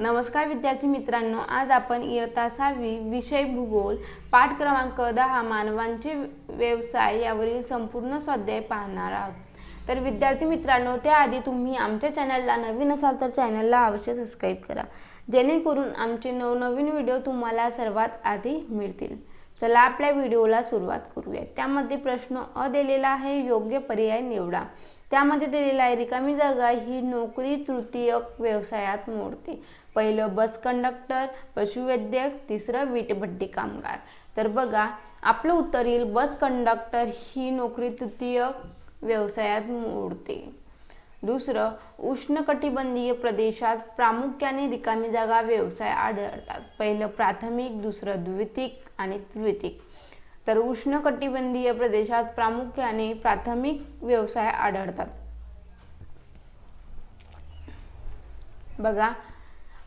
नमस्कार विद्यार्थी मित्रांनो आज आपण इयत्ता सहावी विषय भूगोल पाठ क्रमांक दहा मानवांचे व्यवसाय यावरील संपूर्ण स्वाध्याय पाहणार आहोत. तर विद्यार्थी मित्रांनो त्याआधी तुम्ही आमच्या चॅनलला नवीन असाल तर चॅनलला अवश्य सबस्क्राईब करा. जेणेकरून आमचे नवनवीन व्हिडिओ तुम्हाला सर्वात आधी मिळतील. चला आपल्या व्हिडिओला सुरुवात करूया. त्यामध्ये प्रश्न अ दिलेला आहे योग्य पर्याय निवडा. त्यामध्ये दिलेला आहे रिकामी जागा ही नोकरी तृतीय व्यवसायात मोडते. पहिलं बस कंडक्टर पशुवैद्यक तिसरं वीटभट्टी कामगार. तर बघा आपलं उत्तर येईल बस कंडक्टर ही नोकरी तृतीय व्यवसायात मोडते. दुसरं उष्णकटिबंधीय प्रदेशात प्रामुख्याने रिकामी जागा व्यवसाय आढळतात. पहिलं प्राथमिक दुसरं द्वितीक आणि तृतीक तर उष्णकटिबंधीय प्रदेशात प्रामुख्याने प्राथमिक व्यवसाय आढळतात. बघा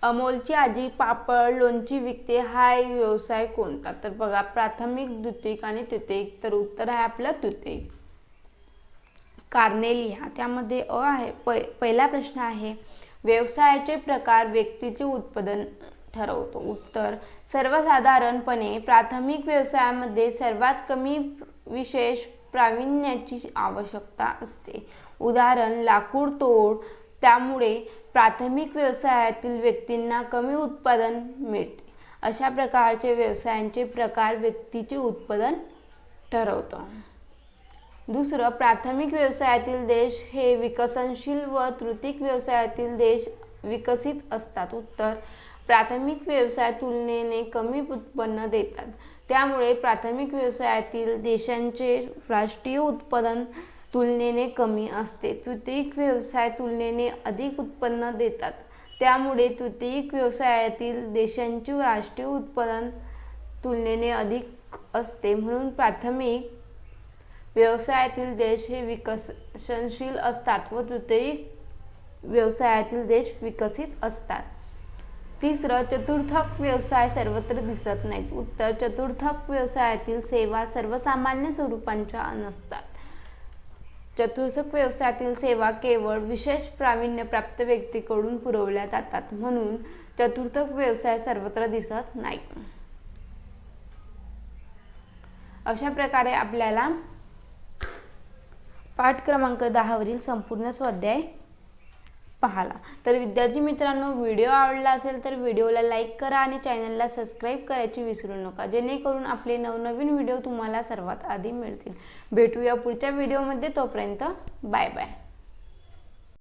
अमोलची आजी पापड लोणची विकते हा एक व्यवसाय कोणता? तर बघा प्राथमिक द्वितीक आणि तृतीक तर उत्तर आहे आपलं तृतीक कारणे लिहा त्यामध्ये अ आहे. प पहिला प्रश्न आहे व्यवसायाचे प्रकार व्यक्तीचे उत्पादन ठरवतो. उत्तर सर्वसाधारणपणे प्राथमिक व्यवसायामध्ये सर्वात कमी विशेष प्रावीण्याची आवश्यकता असते. उदाहरण लाकूड तोड त्यामुळे प्राथमिक व्यवसायातील व्यक्तींना कमी उत्पादन मिळते. अशा प्रकारचे व्यवसायांचे प्रकार व्यक्तीचे उत्पादन ठरवतो दुसरं प्राथमिक व्यवसायातील देश हे विकसनशील व तृतीक व्यवसायातील देश विकसित असतात. उत्तर प्राथमिक व्यवसाय तुलनेने कमी उत्पन्न देतात. त्यामुळे प्राथमिक व्यवसायातील देशांचे राष्ट्रीय उत्पादन तुलनेने कमी असते. तृतीयक व्यवसाय तुलनेने अधिक उत्पन्न देतात. त्यामुळे तृतीयक व्यवसायातील देशांचे राष्ट्रीय उत्पादन तुलनेने अधिक असते. म्हणून प्राथमिक व्यवसायातील देश हे विकसनशील असतात व तृतीयक व्यवसायातील देश विकसित असतात. तिसरं चतुर्थक व्यवसाय सर्वत्र दिसत नाहीत. उत्तर चतुर्थक व्यवसायातील सेवा सर्वसामान्य स्वरूपांच्या नसतात. चतुर्थक व्यवसायातील सेवा केवळ विशेष प्रावीण्यप्राप्त व्यक्तीकडून पुरवल्या जातात म्हणून चतुर्थक व्यवसाय सर्वत्र दिसत नाही. अशा प्रकारे आपल्याला पाठ क्रमांक दहावरील संपूर्ण स्वाध्याय पाहाला. तर विद्यार्थी मित्रांनो व्हिडिओ आवडला असेल तर व्हिडिओला लाईक करा आणि चॅनलला सबस्क्राईब करायची विसरू नका. जेणेकरून आपले नवनवीन व्हिडिओ तुम्हाला सर्वात आधी मिळतील. भेटूया पुढच्या व्हिडिओमध्ये. तोपर्यंत बाय बाय.